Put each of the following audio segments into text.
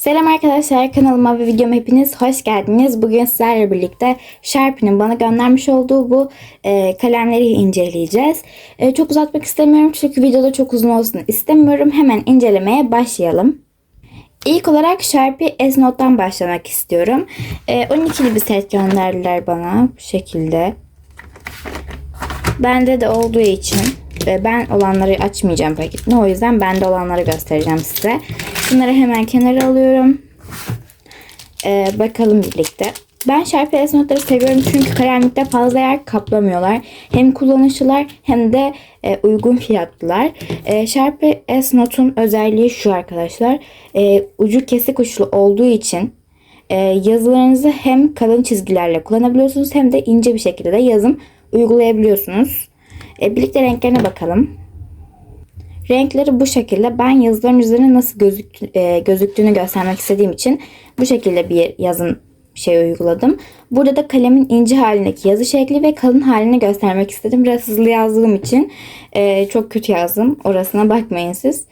Selam arkadaşlar kanalıma ve videoma hepiniz hoş geldiniz. Bugün sizlerle birlikte Sharpie'nin bana göndermiş olduğu bu e, kalemleri inceleyeceğiz. E, çok uzatmak istemiyorum çünkü videoda çok uzun olsun istemiyorum. Hemen incelemeye başlayalım. İlk olarak Sharpie S-Note'dan başlamak istiyorum. E, 12'li bir set gönderdiler bana bu şekilde. Bende de olduğu için ve ben olanları açmayacağım paketini. O yüzden bende olanları göstereceğim size. Bunları hemen kenara alıyorum. Ee, bakalım birlikte. Ben S notları seviyorum çünkü kalemlikte fazla yer kaplamıyorlar. Hem kullanışlılar hem de e, uygun fiyatlılar. E, Sharpie S notun özelliği şu arkadaşlar. E, ucu kesik uçlu olduğu için e, yazılarınızı hem kalın çizgilerle kullanabiliyorsunuz hem de ince bir şekilde de yazım uygulayabiliyorsunuz. E, birlikte renklerine bakalım. Renkleri bu şekilde. Ben yazıların üzerine nasıl gözük, e, gözüktüğünü göstermek istediğim için bu şekilde bir yazım şey uyguladım. Burada da kalemin ince halindeki yazı şekli ve kalın halini göstermek istedim. Biraz hızlı yazdığım için e, çok kötü yazdım. Orasına bakmayın siz.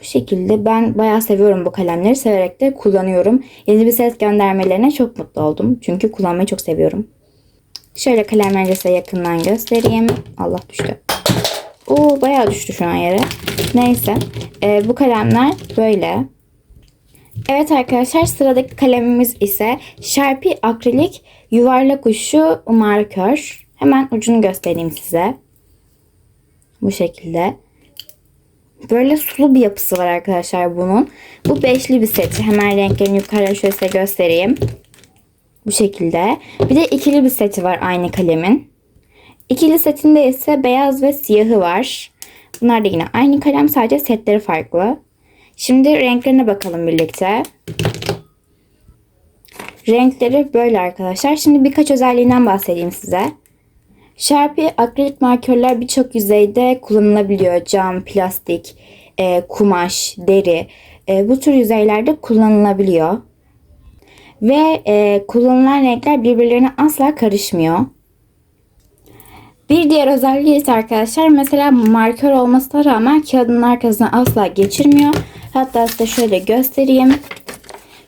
Bu şekilde ben bayağı seviyorum bu kalemleri. Severek de kullanıyorum. Yeni bir set göndermelerine çok mutlu oldum. Çünkü kullanmayı çok seviyorum. Şöyle kalemleri size yakından göstereyim. Allah düştü. Oo bayağı düştü şu an yere. Neyse. Ee, bu kalemler böyle. Evet arkadaşlar sıradaki kalemimiz ise Sharpie akrilik yuvarlak uçlu markör. Hemen ucunu göstereyim size. Bu şekilde. Böyle sulu bir yapısı var arkadaşlar bunun. Bu beşli bir seti. Hemen renklerini yukarıda şöyle size göstereyim. Bu şekilde. Bir de ikili bir seti var aynı kalemin. İkili setinde ise beyaz ve siyahı var. Bunlar da yine aynı kalem sadece setleri farklı. Şimdi renklerine bakalım birlikte. Renkleri böyle arkadaşlar. Şimdi birkaç özelliğinden bahsedeyim size. Sharpie akrilik markörler birçok yüzeyde kullanılabiliyor. Cam, plastik, e, kumaş, deri. E, bu tür yüzeylerde kullanılabiliyor. Ve e, kullanılan renkler birbirlerine asla karışmıyor. Bir diğer özelliği ise arkadaşlar mesela markör olmasına rağmen kağıdın arkasına asla geçirmiyor. Hatta size şöyle göstereyim.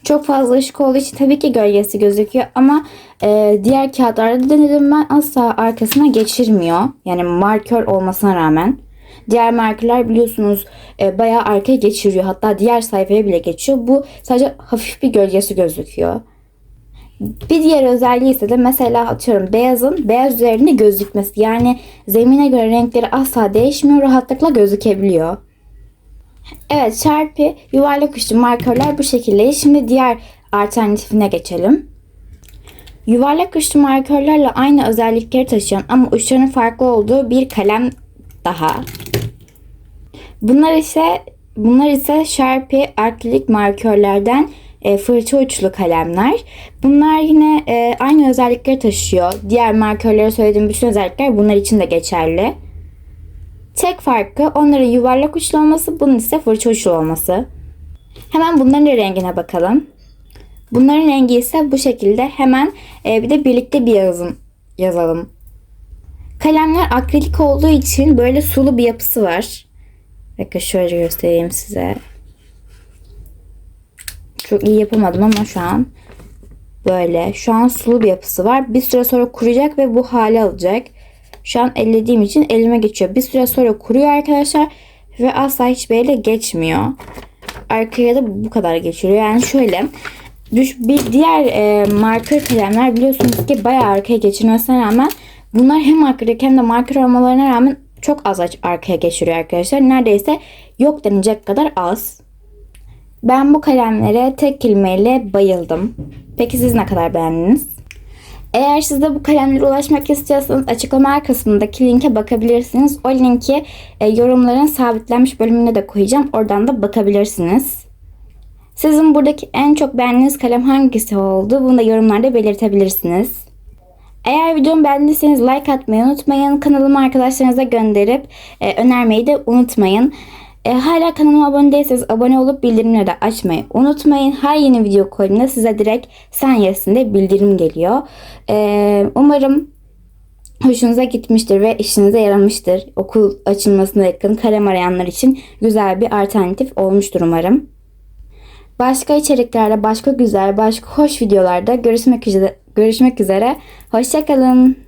Çok fazla ışık olduğu için tabii ki gölgesi gözüküyor ama e, diğer kağıtlarda denedim ben asla arkasına geçirmiyor. Yani markör olmasına rağmen. Diğer markerler biliyorsunuz e, bayağı arkaya geçiriyor. Hatta diğer sayfaya bile geçiyor. Bu sadece hafif bir gölgesi gözüküyor. Bir diğer özelliği ise de mesela atıyorum beyazın beyaz üzerinde gözükmesi. Yani zemine göre renkleri asla değişmiyor. Rahatlıkla gözükebiliyor. Evet Sharpie yuvarlak uçlu markerler bu şekilde. Şimdi diğer alternatifine geçelim. Yuvarlak uçlu markerlerle aynı özellikleri taşıyan ama uçlarının farklı olduğu bir kalem daha. Bunlar ise bunlar ise Sharpie akrilik markerlerden e, fırça uçlu kalemler. Bunlar yine e, aynı özellikleri taşıyor. Diğer markörlere söylediğim bütün özellikler bunlar için de geçerli. Tek farkı onların yuvarlak uçlu olması, bunun ise fırça uçlu olması. Hemen bunların rengine bakalım. Bunların rengi ise bu şekilde. Hemen e, bir de birlikte bir yazım yazalım. Kalemler akrilik olduğu için böyle sulu bir yapısı var. Bakın şöyle göstereyim size. Çok iyi yapamadım ama şu an böyle. Şu an sulu bir yapısı var. Bir süre sonra kuruyacak ve bu hale alacak. Şu an ellediğim için elime geçiyor. Bir süre sonra kuruyor arkadaşlar. Ve asla hiçbir ele geçmiyor. Arkaya da bu kadar geçiriyor. Yani şöyle bir diğer e, marker kalemler biliyorsunuz ki bayağı arkaya geçirmesine rağmen bunlar hem akrilik hem de marker olmalarına rağmen çok az arkaya geçiriyor arkadaşlar. Neredeyse yok denecek kadar az. Ben bu kalemlere tek kelimeyle bayıldım. Peki siz ne kadar beğendiniz? Eğer siz de bu kalemlere ulaşmak istiyorsanız açıklama kısmındaki linke bakabilirsiniz. O linki e, yorumların sabitlenmiş bölümüne de koyacağım. Oradan da bakabilirsiniz. Sizin buradaki en çok beğendiğiniz kalem hangisi oldu? Bunu da yorumlarda belirtebilirsiniz. Eğer videomu beğendiyseniz like atmayı unutmayın. Kanalımı arkadaşlarınıza gönderip e, önermeyi de unutmayın. E, hala kanalıma abone değilseniz abone olup bildirimleri de açmayı unutmayın. Her yeni video koyduğumda size direkt sanyesinde bildirim geliyor. E, umarım hoşunuza gitmiştir ve işinize yaramıştır. Okul açılmasına yakın kalem arayanlar için güzel bir alternatif olmuştur umarım. Başka içeriklerde, başka güzel, başka hoş videolarda görüşmek üzere. Görüşmek üzere. Hoşçakalın.